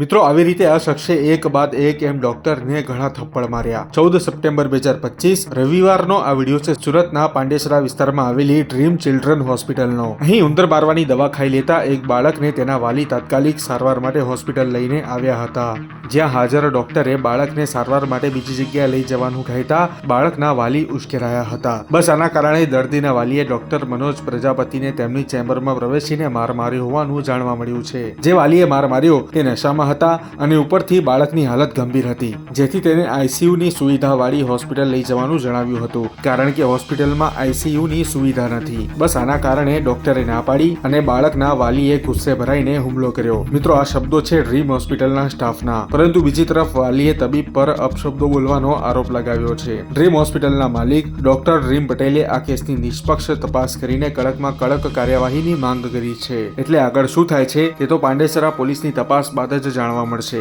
મિત્રો, આવી રીતે આ શખ્સે એક બાદ એક એમ ડોક્ટરને ઘણા થપ્પડ માર્યા. ચૌદ સપ્ટેમ્બર બે હજાર પચીસ, રવિવારનો આ વીડિયો છે સુરતના પાંડેસરા વિસ્તારમાં આવેલી ડ્રીમ ચિલ્ડ્રન હોસ્પિટલનો. અહીં ઉંદર મારવાની દવા ખાઈ લેતા એક બાળકને તેના વાલી તાત્કાલિક સારવાર માટે હોસ્પિટલ લઈને આવ્યા હતા. જ્યાં હાજર ડોક્ટરે બાળકને સારવાર માટે બીજી જગ્યાએ લઈ જવાનું કહેતા બાળકના વાલી ઉશ્કેરાયા હતા. બસ આના કારણે દર્દીના વાલીએ ડોક્ટર મનોજ પ્રજાપતિને તેમની ચેમ્બરમાં પ્રવેશીને માર માર્યો હોવાનું જાણવા મળ્યું છે. જે વાલીએ માર માર્યો, તે નશામાં હતા અને ઉપરથી બાળકની હાલત ગંભીર હતી, જેથી તેને આઈસીયુની સુવિધાવાળી હોસ્પિટલ લઈ જવાનું જણાવ્યું હતું. કારણ કે હોસ્પિટલમાં આઈસીયુની સુવિધા નથી. બસ આના કારણે ડોક્ટરે ના પાડી અને બાળકના વાલીએ ગુસ્સે ભરાઈને હુમલો કર્યો. મિત્રો, આ શબ્દો છે ડ્રીમ હોસ્પિટલના સ્ટાફના. પરંતુ બીજી તરફ વાલીએ તબીબ પર અપશબ્દો બોલવાનો આરોપ લગાવ્યો છે. ડ્રીમ હોસ્પિટલના માલિક ડોક્ટર ડ્રીમ પટેલે આ કેસની નિષ્પક્ષ તપાસ કરીને કડકમાં કડક કાર્યવાહીની માંગ કરી છે. એટલે આગળ શું થાય છે તે તો પાંડેસરા પોલીસની તપાસ બાદ જ જાણવા મળશે.